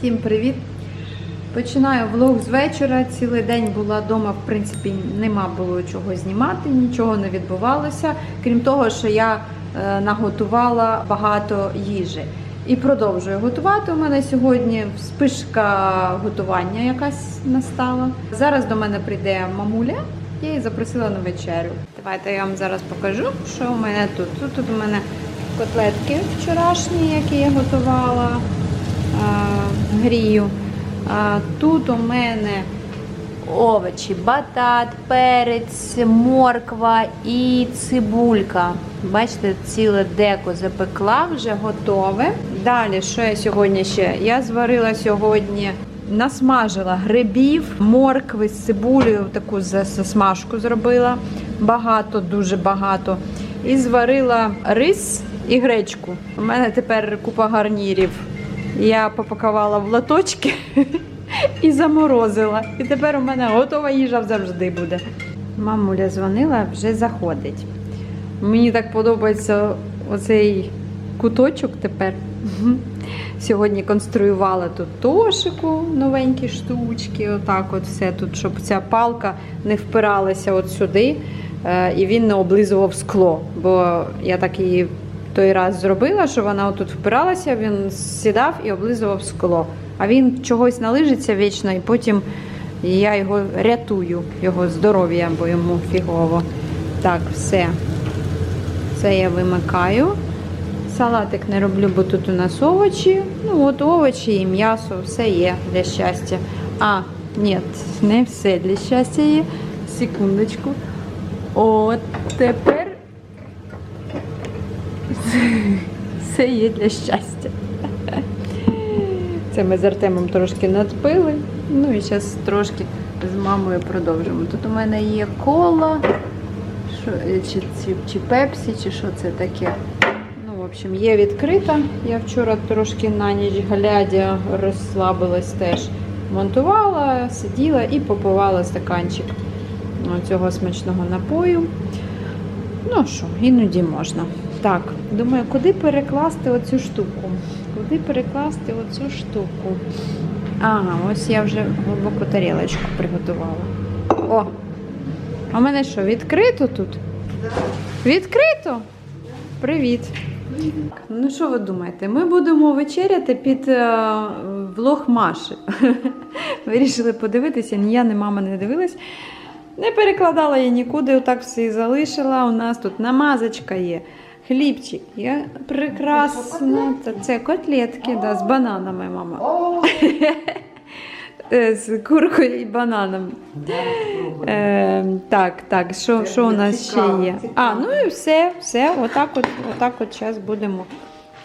Всім привіт! Починаю влог з вечора. Цілий день була вдома, в принципі, нема було чого знімати, нічого не відбувалося, крім того, що я е, наготувала багато їжі. І продовжую готувати. У мене сьогодні спишка готування якась настала. Зараз до мене прийде мамуля. Я її запросила на вечерю. Давайте я вам зараз покажу, що у мене тут. Тут, у мене котлетки вчорашні, які я готувала а, грію. Тут у мене овочі, батат, перець, морква і цибулька. Бачите, ціле деко запекла, вже готове. Далі, що я сьогодні ще? Я зварила сьогодні, насмажила грибів, моркви з цибулею, таку засмажку зробила. Багато, дуже багато. І зварила рис і гречку. У мене тепер купа гарнірів. Я попакувала в лоточки і заморозила. І тепер у мене готова їжа завжди буде. Мамуля дзвонила, вже заходить. Мені так подобається оцей куточок тепер. Сьогодні конструювала тут тошику, новенькі штучки, отак от все тут, щоб ця палка не впиралася от сюди е, і він не облизував скло. Бо я так її той раз зробила, що вона отут впиралася, він сідав і облизував скло. А він чогось налижиться вічно, і потім я його рятую, його здоров'я, бо йому фігово. Так, все. Це я вимикаю. Салатик не роблю, бо тут у нас овочі. Ну, от овочі і м'ясо, все є для щастя. А, ні, не все для щастя є. Секундочку. От тепер все є для щастя. Це ми з Артемом трошки надпили. Ну і зараз трошки з мамою продовжимо. Тут у мене є кола, що, е, чи, чи, чи пепсі, чи що це таке. Ну, в общем, є відкрита. Я вчора трошки на ніч глядя розслабилась теж. Монтувала, сиділа і попивала стаканчик цього смачного напою. Ну що, іноді можна. Так, думаю, куди перекласти оцю штуку? Куди перекласти оцю штуку? Ага, ось я вже глибоку тарілочку приготувала. О! А в мене що, відкрито тут? Відкрито? Привіт. Ну, що ви думаєте? Ми будемо вечеряти під е, влог Маші. Вирішили подивитися, ні я, ні мама не дивилась. Не перекладала я нікуди, отак все і залишила. У нас тут намазочка є, хлібчик є. Прекрасно. Це котлетки, да, з бананами, мама. Е, З куркою і бананом. Е, так, так, що, що у нас ще є? А, ну і все, все, отак от, отак от зараз будемо.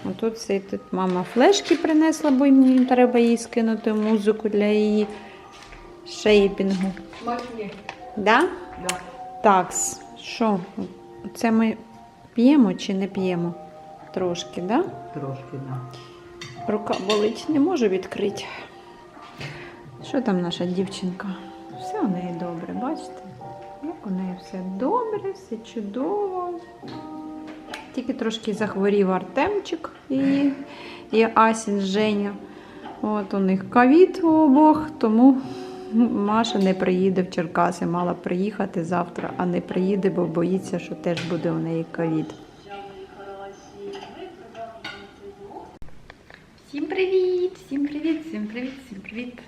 Отут все, тут мама флешки принесла, бо мені треба їй скинути музику для її шейпінгу. Да? Да. Так, що? Це ми п'ємо чи не п'ємо? Трошки, да? Трошки, да. Рука болить, не можу відкрити. Що там наша дівчинка? Все у неї добре, бачите? Як у неї все добре, все чудово. Тільки трошки захворів Артемчик і, і Асін Женя. От у них ковід у обох, тому Маша не приїде в Черкаси. Мала приїхати завтра, а не приїде, бо боїться, що теж буде у неї ковід. Всім привіт! Всім привіт, всім привіт, всім привіт.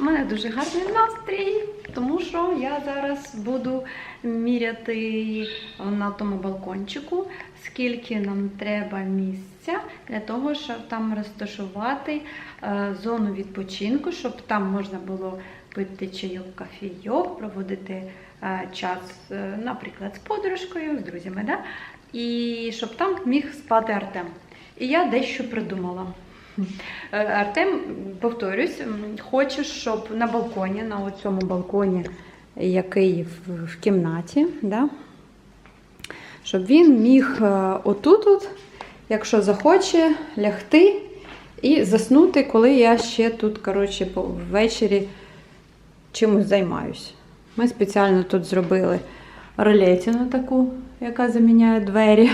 У мене дуже гарний настрій, тому що я зараз буду міряти на тому балкончику, скільки нам треба місця для того, щоб там розташувати е, зону відпочинку, щоб там можна було пити чайок, кофійок, проводити е, час, е, наприклад, з подружкою, з друзями, да? і щоб там міг спати Артем. І я дещо придумала. Артем, повторюсь, хоче, щоб на балконі, на цьому балконі, який в кімнаті, да, щоб він міг е, отут, от, якщо захоче, лягти і заснути, коли я ще тут, коротше, ввечері чимось займаюсь. Ми спеціально тут зробили ролетіну таку, яка заміняє двері.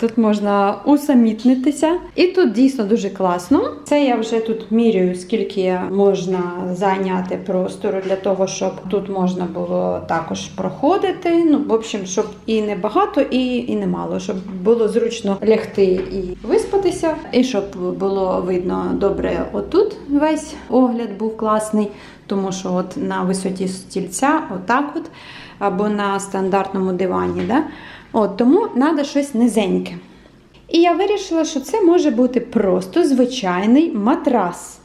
Тут можна усамітнитися. І тут дійсно дуже класно. Це я вже тут міряю, скільки можна зайняти простору для того, щоб тут можна було також проходити. Ну, в общем, щоб і не багато, і, і не мало, щоб було зручно лягти і виспатися, і щоб було видно добре отут весь огляд був класний, тому що от на висоті стільця, отак от, або на стандартному дивані. Да? От, тому треба щось низеньке. І я вирішила, що це може бути просто звичайний матрас.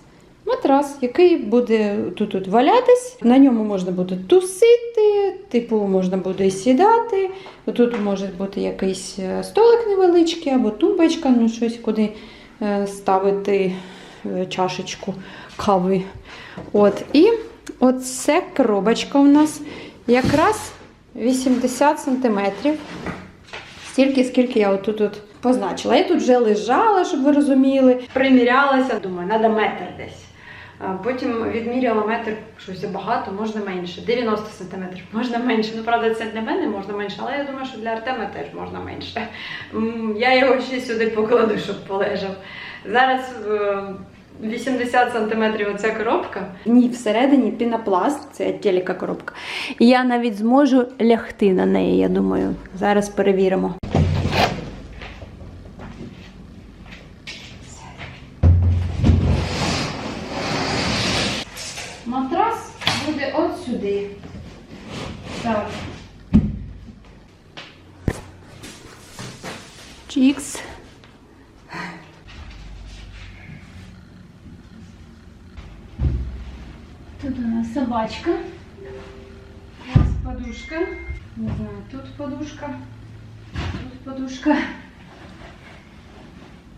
Матрас, який буде тут, валятись, на ньому можна буде тусити, типу можна буде сідати. Тут може бути якийсь е, столик невеличкий або тумбочка, ну щось куди е, ставити е, чашечку кави. От. І оце коробочка у нас якраз 80 сантиметрів. Стільки, скільки я отут от позначила. Я тут вже лежала, щоб ви розуміли. Примірялася, думаю, треба метр десь. Потім відміряла метр щось багато, можна менше. 90 сантиметрів, можна менше. Ну, правда, це для мене можна менше, але я думаю, що для Артема теж можна менше. Я його ще сюди покладу, щоб полежав. Зараз е, 80 сантиметрів оця коробка. Ні, всередині пінопласт, це телека коробка. І я навіть зможу лягти на неї, я думаю. Зараз перевіримо. Матрас буде от сюди. Так. Чікс. Тут у нас собачка. У нас подушка. Не знаю, тут подушка. Тут подушка.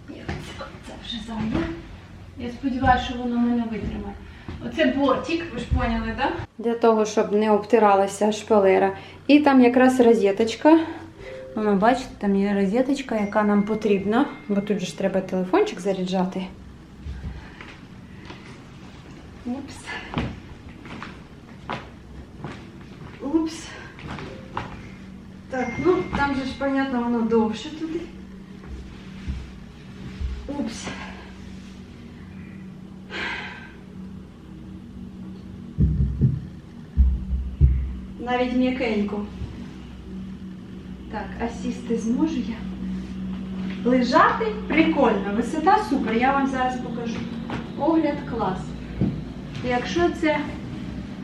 Це вже зайде. Я сподіваюся, що воно мене витримає. Оце бортик, ви ж поняли, так? Да? Для того, щоб не обтиралася шпалера. І там якраз розеточка. Воно, бачите, там є розеточка, яка нам потрібна, бо тут же ж треба телефончик заряджати. Упс. Упс. Так, ну там же ж, понятно, воно довше туди. Упс. Навіть м'якенько. Так, а сісти зможу я? Лежати прикольно, висота супер, я вам зараз покажу. Огляд клас. Якщо це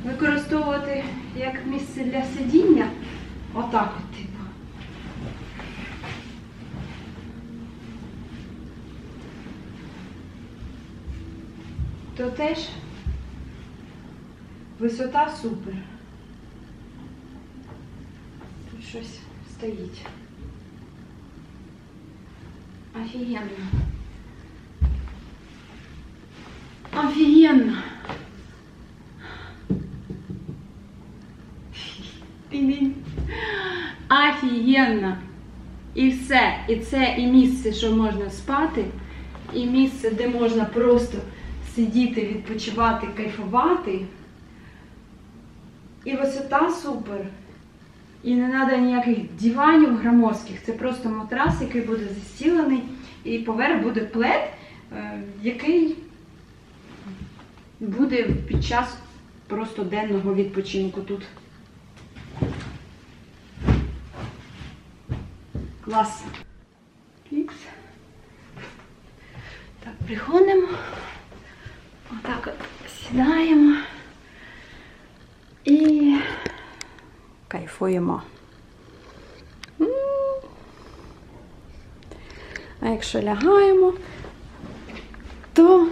використовувати як місце для сидіння, отак от типу. То теж висота супер. Тут щось стоїть. Офігенно. Офігенно. Офігенно. І все. І це і місце, що можна спати, і місце, де можна просто сидіти, відпочивати, кайфувати. І висота супер. І не треба ніяких диванів громоздких. Це просто матрас, який буде застілений, і поверх буде плед, е, який буде під час просто денного відпочинку тут. Клас. Клікс. Так, приходимо. Отак от сідаємо. І кайфуємо. А якщо лягаємо, то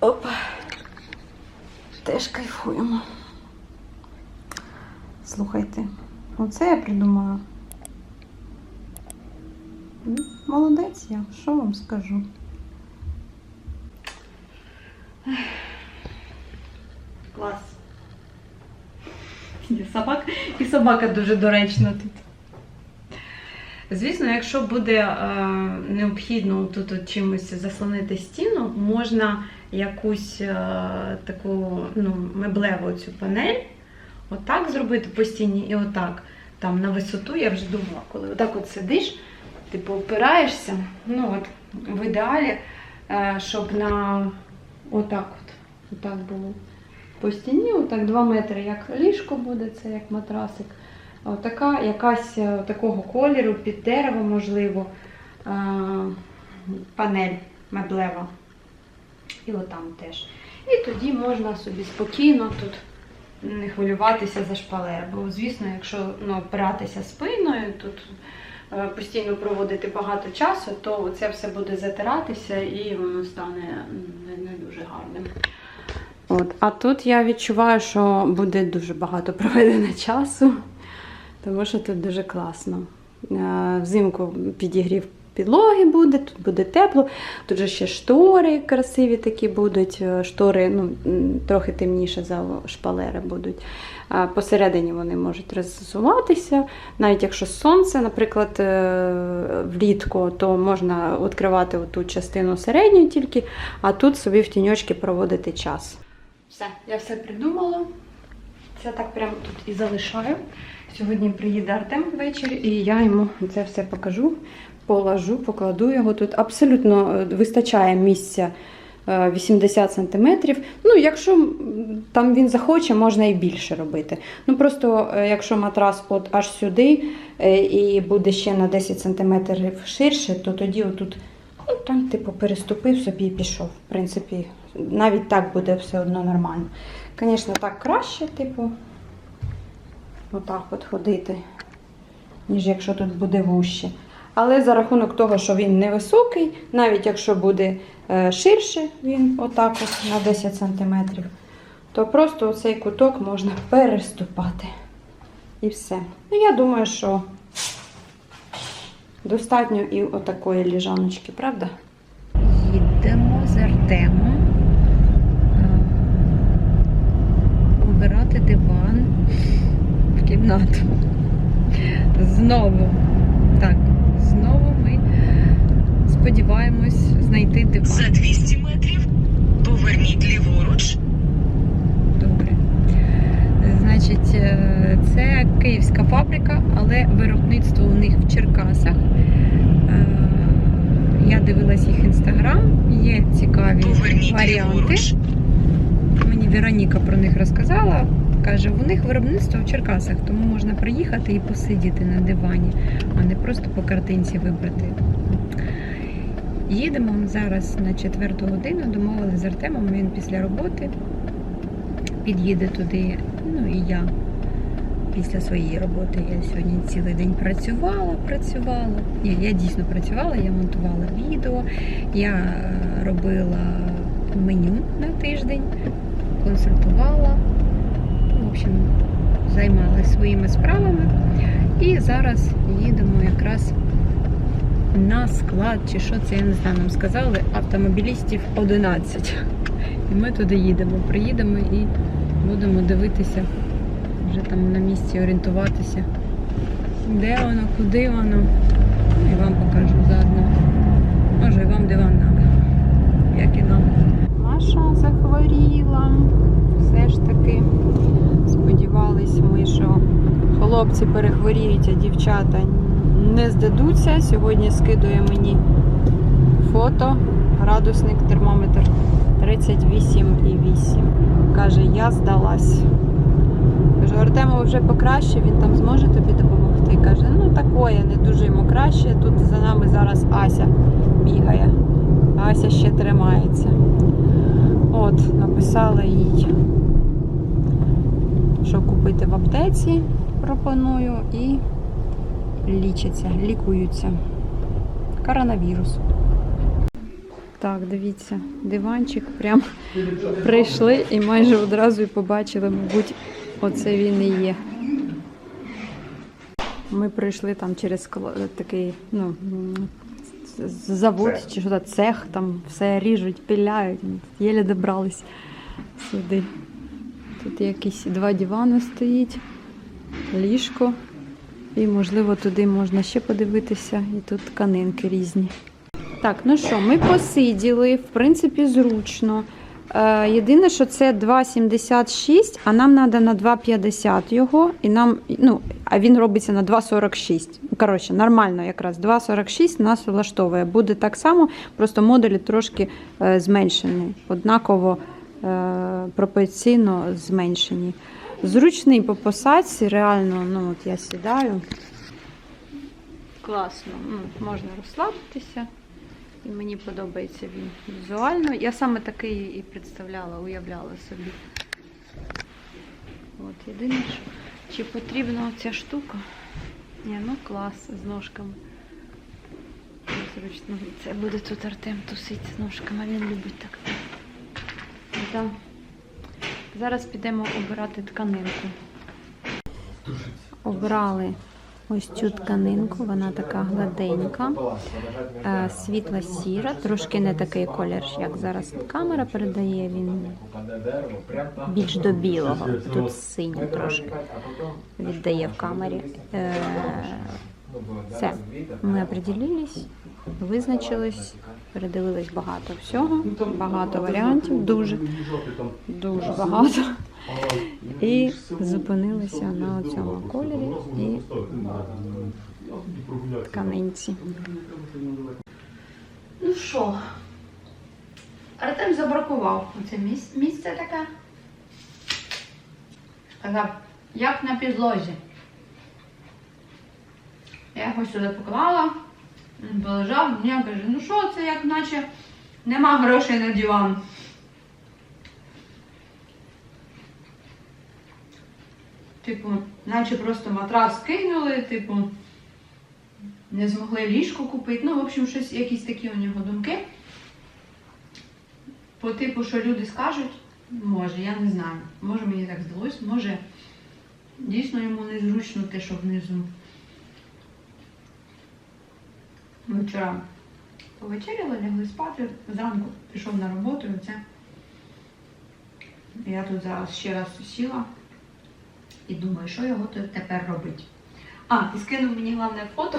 оп, теж кайфуємо. Слухайте, оце я придумала. Молодець я, що вам скажу? Клас. Є собак, і собака дуже доречна тут. Звісно, якщо буде е, необхідно тут от чимось заслонити стіну, можна якусь е, таку ну, меблеву цю панель отак зробити по стіні і отак. Там на висоту я вже думала, коли отак от сидиш, типу, опираєшся. Ну от, в ідеалі, е, щоб на отак от, отак було. По стіні, отак 2 метри, як ліжко буде, це як матрасик. Отака якась е, такого кольору, під дерево, можливо, е, панель меблева. І отам теж. І тоді можна собі спокійно тут не хвилюватися за шпалери. Бо, звісно, якщо ну, опиратися спиною, тут постійно проводити багато часу, то це все буде затиратися і воно стане не, не дуже гарним. От. А тут я відчуваю, що буде дуже багато проведено часу, тому що тут дуже класно. Е, Взимку підігрів підлоги буде, тут буде тепло. Тут же ще штори красиві такі будуть. Е, Штори ну, трохи темніше за шпалери будуть. Посередині вони можуть розсуватися. Навіть якщо сонце, наприклад, е, влітку, то можна відкривати ту частину середню тільки, а тут собі в тіньочки проводити час. Все, я все придумала. Це так прямо тут і залишаю. Сьогодні приїде Артем ввечері, і я йому це все покажу, положу, покладу його. Тут абсолютно е, вистачає місця 80 см. Ну, якщо там він захоче, можна і більше робити. Ну просто е, якщо матрас от аж сюди е, і буде ще на 10 см ширше, то тоді отут ну, там, типу, переступив собі і пішов. В принципі, навіть так буде все одно нормально. Звісно, так краще, типу, отак от ходити, ніж якщо тут буде вужче. Але за рахунок того, що він невисокий, навіть якщо буде е, ширше, він отак от на 10 см, то просто оцей куток можна переступати. І все. Ну, я думаю, що достатньо і отакої ліжаночки, правда? Їдемо з Артемом е, обирати диван в кімнату. Знову. Так, знову ми сподіваємось знайти диван. За 200 метрів поверніть ліворуч. Добре. Значить, е, це київська фабрика, але виробництво у них в Черкасах. Е, Я дивилась їх інстаграм, є цікаві Поверніть варіанти. Мені Вероніка про них розказала. Каже, у них виробництво в Черкасах, тому можна приїхати і посидіти на дивані, а не просто по картинці вибрати. Їдемо зараз на четверту годину, домовилися з Артемом, він після роботи під'їде туди. Ну і я після своєї роботи. Я сьогодні цілий день працювала, працювала. Ні, я дійсно працювала, я монтувала відео, я е, робила меню на тиждень, консультувала. В общем, займалася своїми справами. І зараз їдемо якраз на склад, чи що це, я не знаю, нам сказали, автомобілістів 11. І ми туди їдемо, приїдемо і будемо дивитися, вже там на місці орієнтуватися, де воно, куди воно. Ну, І вам покажу заодно. Може, вам диван треба, як і нам. Маша захворіла. Все ж таки сподівались ми, що хлопці перехворіють, а дівчата не здадуться. Сьогодні скидує мені фото, градусник, термометр 38,8. Каже, я здалась. Кажу, Артему вже покраще, він там зможе тобі допомогти. Каже, ну такое, не дуже йому краще. Тут за нами зараз Ася бігає. Ася ще тримається. От, написала їй, що купити в аптеці, пропоную, і лічаться, лікуються. Коронавірус. Так, дивіться, диванчик прям прийшли і майже одразу і побачили, мабуть, оце він і є. Ми прийшли там через такий, ну, завод чи що то цех, там все ріжуть, піляють, єлі добрались сюди. Тут якісь два дивани стоїть, ліжко. І, можливо, туди можна ще подивитися. І тут тканинки різні. Так, ну що, ми посиділи, в принципі, зручно. Е, єдине, що це 2,76, а нам треба на 2,50 його, і нам, ну, а він робиться на 2,46. Коротше, нормально якраз. 2,46 нас влаштовує. Буде так само, просто модулі трошки е, зменшені, однаково е, пропорційно зменшені. Зручний по посадці, реально, ну от я сідаю. Класно, можна розслабитися. І мені подобається він візуально. Я саме такий і представляла, уявляла собі. От, єдине, що чи потрібна ця штука? Ні, ну клас з ножками. Зручно. Це буде тут Артем тусить з ножками, він любить так. Да. Зараз підемо обирати тканинку. Обрали ось цю тканинку, вона така гладенька, е, світла сіра, трошки не такий колір, як зараз камера передає. Він більш до білого. Тут синій трошки віддає в камері. Е, Все, ми определились, визначились, передивились багато всього, багато варіантів, дуже, дуже багато. І зупинилися на цьому кольорі і тканинці. Ну що, Артем забракував оце місце, таке. Сказав, як на підлозі. Я його сюди поклала, він полежав, я кажу, ну що це, як наче нема грошей на диван. Типу, наче просто матрас кинули, типу, не змогли ліжко купити. Ну, в общем, щось, якісь такі у нього думки. По типу, що люди скажуть, може, я не знаю. Може мені так здалось, може дійсно йому незручно те, що внизу. Ми вчора повечеряли, лягли спати, зранку пішов на роботу і це. Я тут зараз ще раз сіла і думаю, що його тут тепер робити. А, і скинув мені головне фото.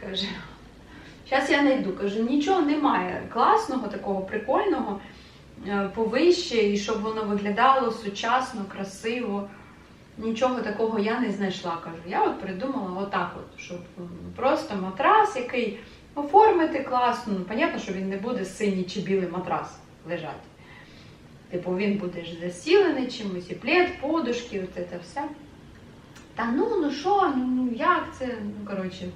Каже, зараз я знайду. Каже, нічого немає класного, такого прикольного, е, повище, і щоб воно виглядало сучасно, красиво. Нічого такого я не знайшла. Кажу. Я от придумала отак, от, щоб просто матрас, який оформити класно. Ну, понятно, що він не буде синій чи білий матрас лежати. Типу він буде ж засілений чимось, і плед, подушки, от це все. Та ну, ну що, ну, ну як це? Ну, коротше,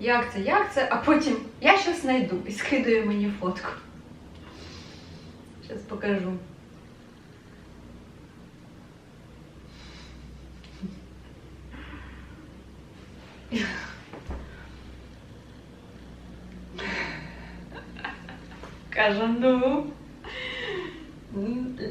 як це, як це, а потім я щось знайду і скидаю мені фотку. Зараз покажу. Каже, ну.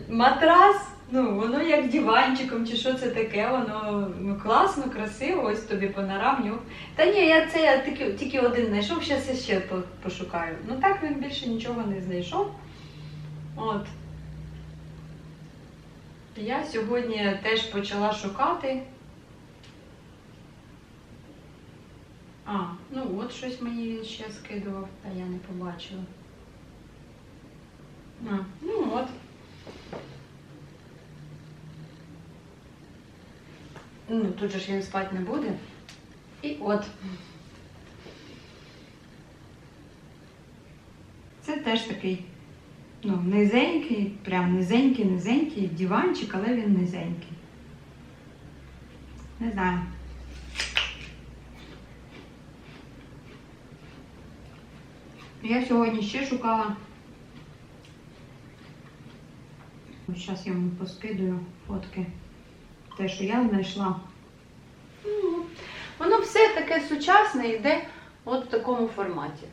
Матрас, ну, воно як диванчиком, чи що це таке, воно ну, класно, красиво, ось тобі панорамні. Та ні, я це я тільки, тільки один знайшов, зараз ще пошукаю. Ну так він більше нічого не знайшов. От. Я сьогодні теж почала шукати. А, ну от щось мені він ще скидував, та я не побачила. А, ну. Тут же ж він спати не буде. І от. Це теж такий, ну, низенький, прям низенький, низенький диванчик, але він низенький. Не знаю. Я сьогодні ще шукала. Зараз я вам поскидую фотки. Те, що я знайшла. Ну, Воно все таке сучасне йде от в такому форматі.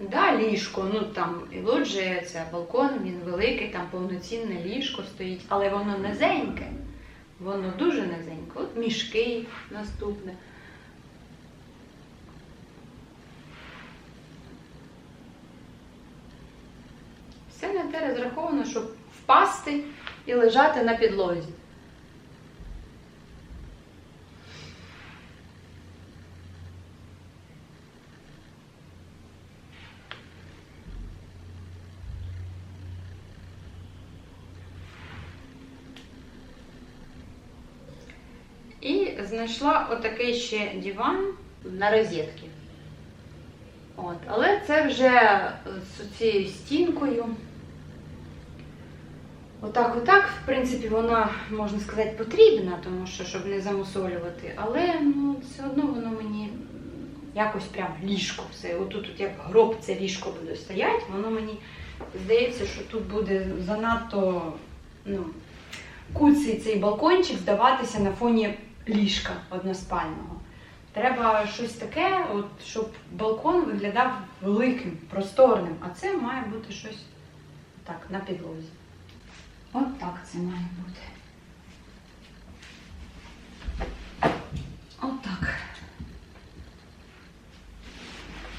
Да, ліжко, ну там і лоджія, це балкон, він великий, там повноцінне ліжко стоїть, але воно низеньке. Воно дуже низеньке. От мішки наступне. впасти і лежати на підлозі. І знайшла отакий ще диван на розетки. От, Але це вже з цією стінкою. Отак, отак, в принципі, вона, можна сказати, потрібна, тому що, щоб не замусолювати. Але ну, все одно воно мені якось прям ліжко все. Отут, от як гроб це ліжко буде стояти, воно мені здається, що тут буде занадто ну, куций цей балкончик здаватися на фоні ліжка односпального. Треба щось таке, от, щоб балкон виглядав великим, просторним, а це має бути щось так, на підлозі. От так це має бути. От так.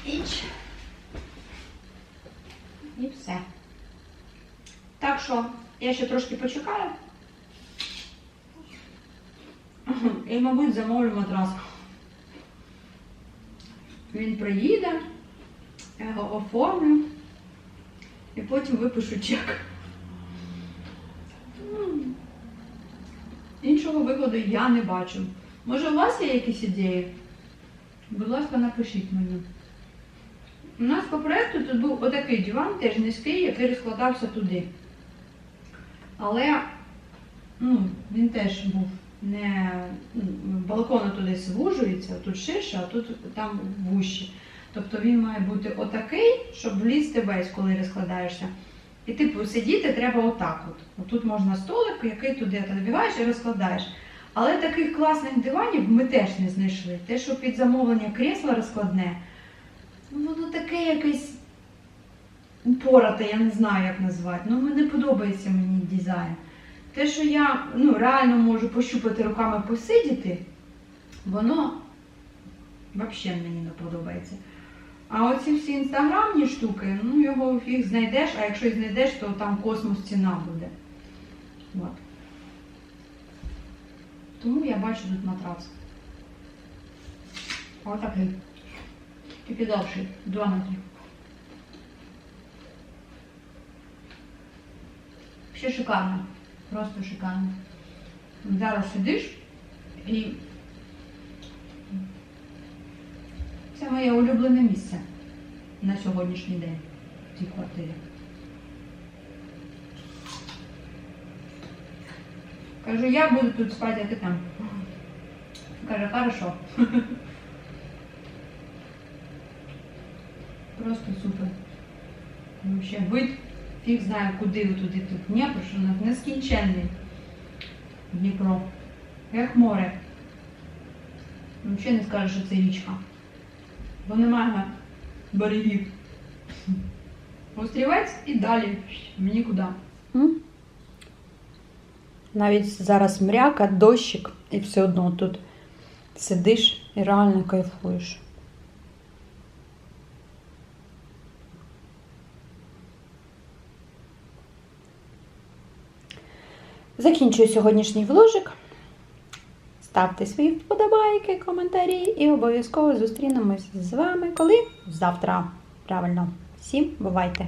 Іч. І все. Так що я ще трошки почекаю. І, мабуть, замовлю матрас. Він приїде, я його оформлю і потім випишу чек. Іншого виходу я не бачу. Може, у вас є якісь ідеї? Будь ласка, напишіть мені. У нас по проєкту тут був отакий диван, теж низький, який розкладався туди. Але ну, він теж був не ну, балкон туди звужується, тут ширше, а тут там вущі. Тобто він має бути отакий, щоб влізти весь, коли розкладаєшся. І типу сидіти треба отак. От. Отут можна столик, який туди ти і розкладаєш. Але таких класних диванів ми теж не знайшли. Те, що під замовлення крісло розкладне, воно таке якесь упорате, я не знаю, як назвати. Ну, не подобається мені дизайн. Те, що я ну, реально можу пощупати руками посидіти, воно взагалі мені не подобається. А оці всі інстаграмні штуки, ну його фіг знайдеш, а якщо знайдеш, то там космос ціна буде. От. Тому я бачу тут матрас. Отакий. Тільки довший, 2 метри. Ще шикарно. Просто шикарно. Зараз сидиш і це моє улюблене місце на сьогоднішній день в цій квартирі. Кажу, я буду тут спати, а ти там. Каже, хорошо. Просто супер. Вообще вид, фіг знає, куди туди тут Дніпро, що нас нескінченний Дніпро. Як море. Взагалі не скажеш, що це річка. Бо немає берегів. Острівець і далі. Мені куди. Навіть зараз мряка, дощик, і все одно тут сидиш і реально кайфуєш. Закінчую сьогоднішній вложик. Ставте свої вподобайки, коментарі і обов'язково зустрінемось з вами коли? Завтра. Правильно. Всім бувайте!